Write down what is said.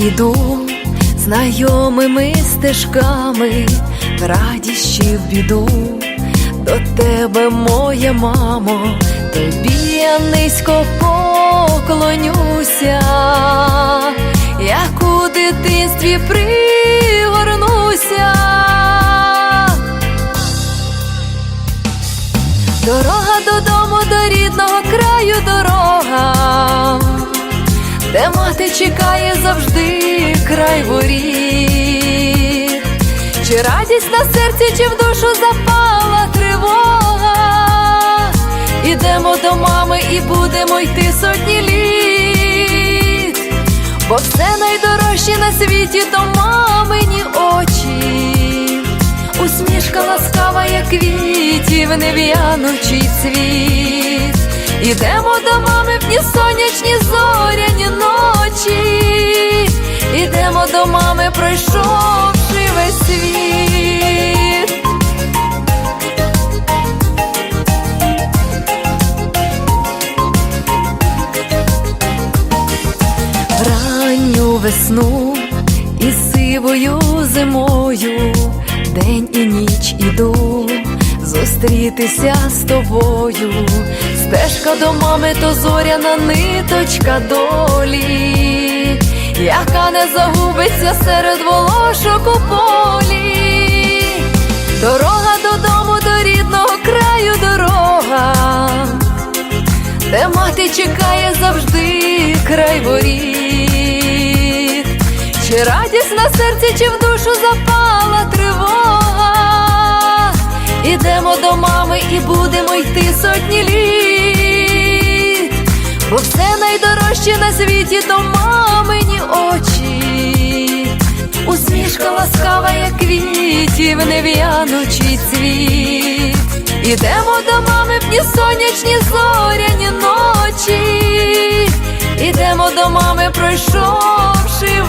іду знайомими стежками, в радість чи в біду. До тебе, моя мамо, тобі я низько поклонюся, як у дитинстві пригорнуся. Мати чекає завжди край воріт. Чи радість на серці, чи в душу запала тривога. Ідемо до мами і будемо йти сотні літ, бо все найдорожче на світі то мамині очі, усмішка ласкава, як квітів, нев'янучий цвіт. Пройшовши весь світ. ранню весну і сивою зимою, день і ніч іду зустрітися з тобою. Стежка до мами, то зоряна ниточка долі, яка не загубиться серед волошок у полі. Дорога додому, до рідного краю дорога де мати чекає завжди край воріт, чи радість на серці, чи в душу запала тривога. Ідемо до мами і будемо йти сотні літ, бо все найдорожче на світі то усмішка ласкава, як квітів, нев'янучий цвіт. Ідемо до мами в дні сонячні зоряні ночі, ідемо до мами, пройшовши.